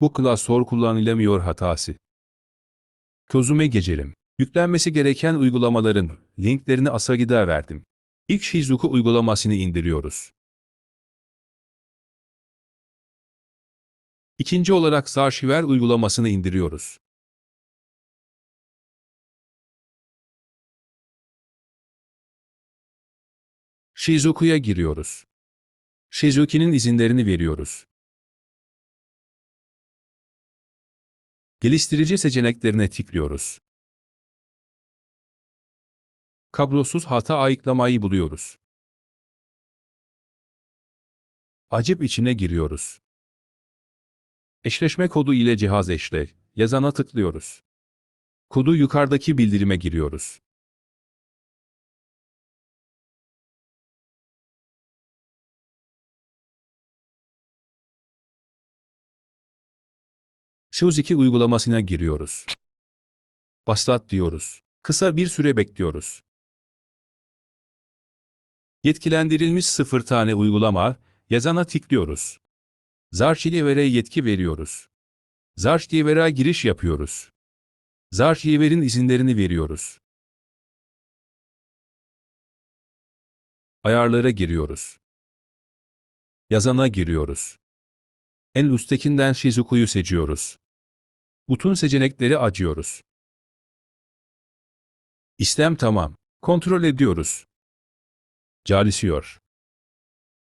Bu klasör kullanılamıyor hatası. Közüme geçelim. Yüklenmesi gereken uygulamaların linklerini Asagida verdim. İlk Shizuku uygulamasını indiriyoruz. İkinci olarak Zarchiver uygulamasını indiriyoruz. Shizuku'ya giriyoruz. Shizuki'nin izinlerini veriyoruz. Geliştirici seçeneklerine tıklıyoruz. Kablosuz hata ayıklamayı buluyoruz. Acip içine giriyoruz. Eşleşme kodu ile cihaz eşle, yazana tıklıyoruz. Kodu yukarıdaki bildirime giriyoruz. Shows2 uygulamasına giriyoruz. Başlat diyoruz. Kısa bir süre bekliyoruz. Yetkilendirilmiş sıfır tane uygulama, yazana tıklıyoruz. Zarchiver'e yetki veriyoruz. Zarchiver'e giriş yapıyoruz. Zarchiver'in izinlerini veriyoruz. Ayarlara giriyoruz. Yazana giriyoruz. En üsttekinden Shizuku'yu seçiyoruz. Bütün seçenekleri açıyoruz. İşlem tamam. Kontrol ediyoruz. Çalışıyor.